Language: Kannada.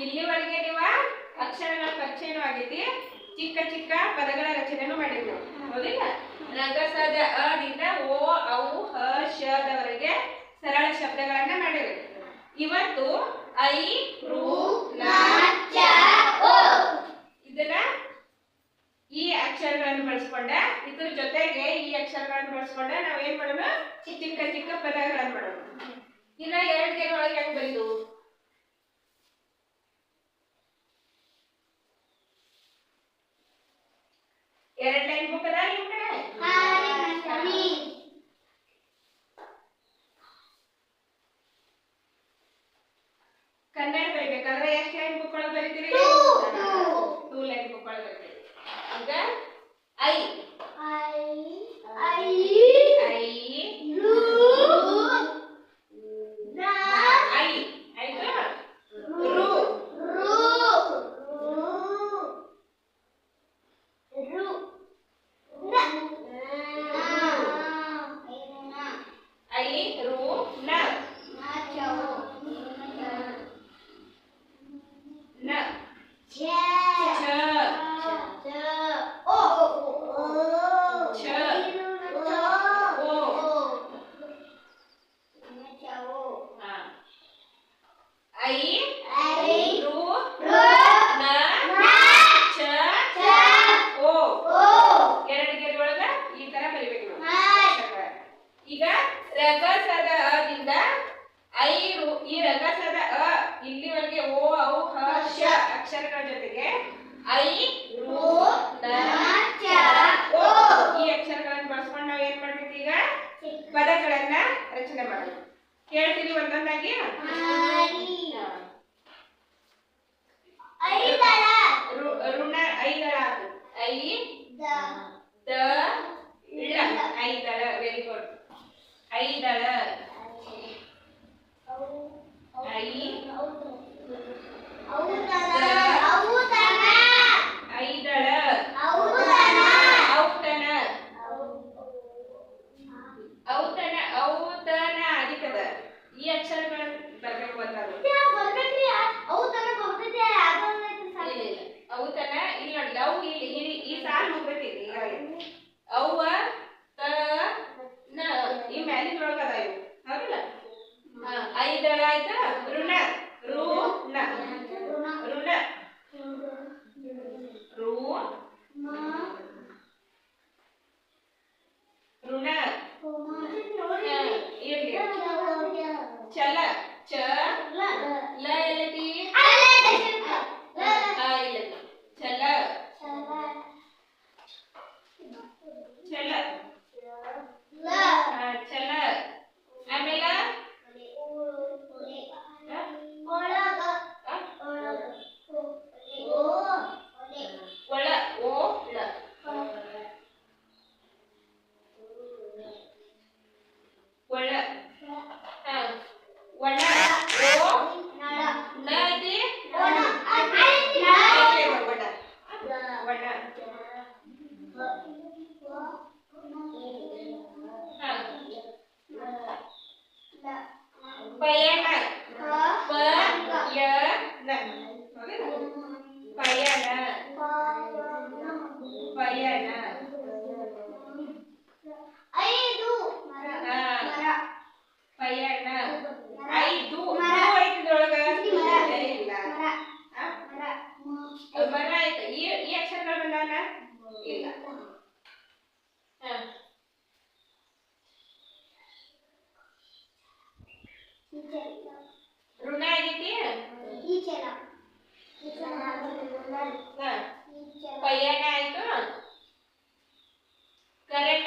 ಇಲ್ಲಿವರೆಗೆ ನೀವು ಅಕ್ಷರಗಳ ಪರಿಚಯನೂ ಆಗೈತಿ ಚಿಕ್ಕ ಚಿಕ್ಕ ಪದಗಳ ರಚನೆನೂ ಮಾಡಿದ್ರು ಹೌದಿಲ್ಲ ರಗಸದ ಅದಿಂದ ಓ, ಔ, ಹ ಶದವರೆಗೆ ಸರಳ ಶಬ್ದಗಳನ್ನ ಮಾಡಿದ್ರು ಇವತ್ತು ಐ, ರೂ ಇದನ್ನ ಈ ಅಕ್ಷರಗಳನ್ನು ಬಳಸ್ಕೊಂಡ, ಇದ್ರ ಜೊತೆಗೆ ಈ ಅಕ್ಷರಗಳನ್ನು ಬಳಸ್ಕೊಂಡ ನಾವ್ ಏನ್ ಮಾಡೋಣ? ಚಿಕ್ಕ ಚಿಕ್ಕ ಪದಗಳನ್ನು ಮಾಡೋಣ. ಇನ್ನ ಎರಡು ದಿನ ಒಳಗೆ ಹೆಂಗ್ ಬರೀದು? ಟೂ ಲೈನ್ ಬುಕ್ ಒಳಗೆ ಬರೀತೀರಿ ಈಗ ಐ ಐ ಐ ಆಯ್ತಾ ರು ಐ ರು ನ ನ ಛ ಛ ಓ ಹಾ ಐ ರು ನ ಛ ಓ ಎರಡು ಗೆರೆ ಒಳಗ ಈ ತರ ಬರಿಬೇಕು ನಾವು ಈಗ ರಗಸದ ಅದಿಂದ ಐ ರು ಈ ರಗಸದ ಅ ಇಲ್ಲಿವರೆಗೆ ಓ ಔ ಹ ಶ ಅಕ್ಷರಗಳ ಜೊತೆಗೆ ಐ ರು ನ ಓ. ಈ ಅಕ್ಷರಗಳನ್ನು ಬಳಸ್ಕೊಂಡು ನಾವು ಏನ್ ಮಾಡ್ಬೇಕು ಈಗ? ಪದಗಳನ್ನ ರಚನೆ ಮಾಡೋದು ಹೇಳ್ತೀರಿ ಒಂದೊಂದಾಗಿ. ಋಣ ಐದಳ ಐ ದ. ಇಳ ಐದಳ ವೆರಿ ಗುಡ್ ಐದಳ ಐ ಈ ಅಕ್ಷರಗಳು ಬರ್ಬೇಕು ಅವು ಇಲ್ಲ, ಇಲ್ಲ. ನೋಡಿ ಅವು ಇಲ್ಲಿ ಈ ಸಾಲು ಮುಗ್ದೈತಿ ಈಗಾಗಲೇ ಅವ್ವ ತ ನ ಈ ಮ್ಯಾಲಿನೊಳಗ ಅದ ಇವು. ಹೌದಲ್ಲ? ಐದಳ ಆಯ್ತಾ? ಋಣ ರು ನ. ಋಣ. ರು ಋಣ ಋಣ ಆಗೈತಿ ಹಾ ಪಯಣ ಆಯ್ತು ಕರಣ